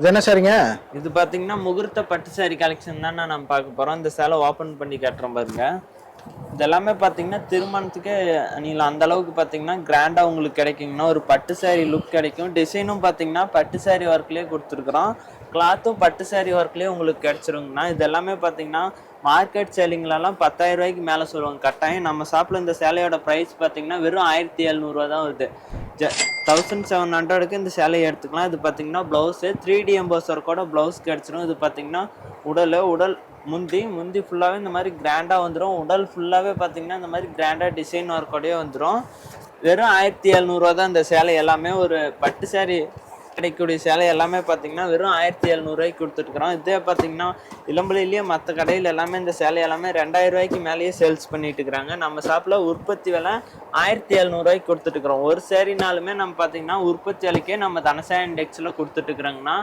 இது என்ன சரிங்க? இது பார்த்தீங்கன்னா முகூர்த்த பட்டு சாரி கலெக்ஷன் தான் நம்ம பார்க்க போகிறோம் இந்த சேலை ஓப்பன் பண்ணி கட்டுறோம் பாருங்க. இதெல்லாமே பார்த்தீங்கன்னா திருமணத்துக்கு நீங்கள் அந்த அளவுக்கு பார்த்தீங்கன்னா கிராண்டாக உங்களுக்கு கிடைக்குங்கன்னா ஒரு பட்டு சாரி லுக் கிடைக்கும். டிசைனும் பார்த்தீங்கன்னா பட்டு சாரி ஒர்க்லேயே கொடுத்துருக்குறோம். கிளாத்தும் பட்டு சாரி ஒர்க்லேயே உங்களுக்கு கிடச்சிருங்கண்ணா. இது எல்லாமே பார்த்தீங்கன்னா மார்க்கெட் சேலிங்லலாம் பத்தாயிரம் ரூபாய்க்கு மேலே சொல்லுவாங்க. கட்டாயம் நம்ம ஷாப்பில் இந்த சேலையோட ப்ரைஸ் பார்த்தீங்கன்னா வெறும் ஆயிரத்தி எழுநூறுவா தான் வருது. தௌசண்ட் செவன் ஹண்ட்ரடுக்கு இந்த சேலையை எடுத்துக்கலாம். இது பார்த்தீங்கன்னா ப்ளவுஸு த்ரீ டி எம்போஸ் ஒர்க்கோட ப்ளவுஸ் கிடச்சிடும் இது பார்த்தீங்கன்னா உடல் உடல் முந்தி முந்தி ஃபுல்லாகவே இந்த மாதிரி கிராண்டாக வந்துடும் உடல் ஃபுல்லாகவே பார்த்தீங்கன்னா இந்த மாதிரி கிராண்டாக டிசைன் ஒர்க்கோடயே வந்துடும் வெறும் ஆயிரத்தி எழுநூறுவா தான் இந்த சேலை எல்லாமே ஒரு பட்டு சேரீ கிடைக்கக்கூடிய சேலை எல்லாமே பார்த்தீங்கன்னா வெறும் ஆயிரத்தி எழுநூறுவாய்க்கு கொடுத்துருக்குறோம் இதே பார்த்தீங்கன்னா இளம்பலையிலேயே மற்ற கடையில் எல்லாமே இந்த சேலை எல்லாமே ரெண்டாயிரம் ரூபாய்க்கு மேலேயே சேல்ஸ் பண்ணிட்டு இருக்கிறாங்க. நம்ம ஷாப்பில் உற்பத்தி விலை ஆயிரத்தி எழுநூறுவாய்க்கு கொடுத்துட்டுருக்குறோம். ஒரு சேரீனாலுமே நம்ம பார்த்தீங்கன்னா உற்பத்தி விலைக்கே நம்ம தனசா இண்டெக்ஸில் கொடுத்துட்டுருக்குறோங்கண்ணா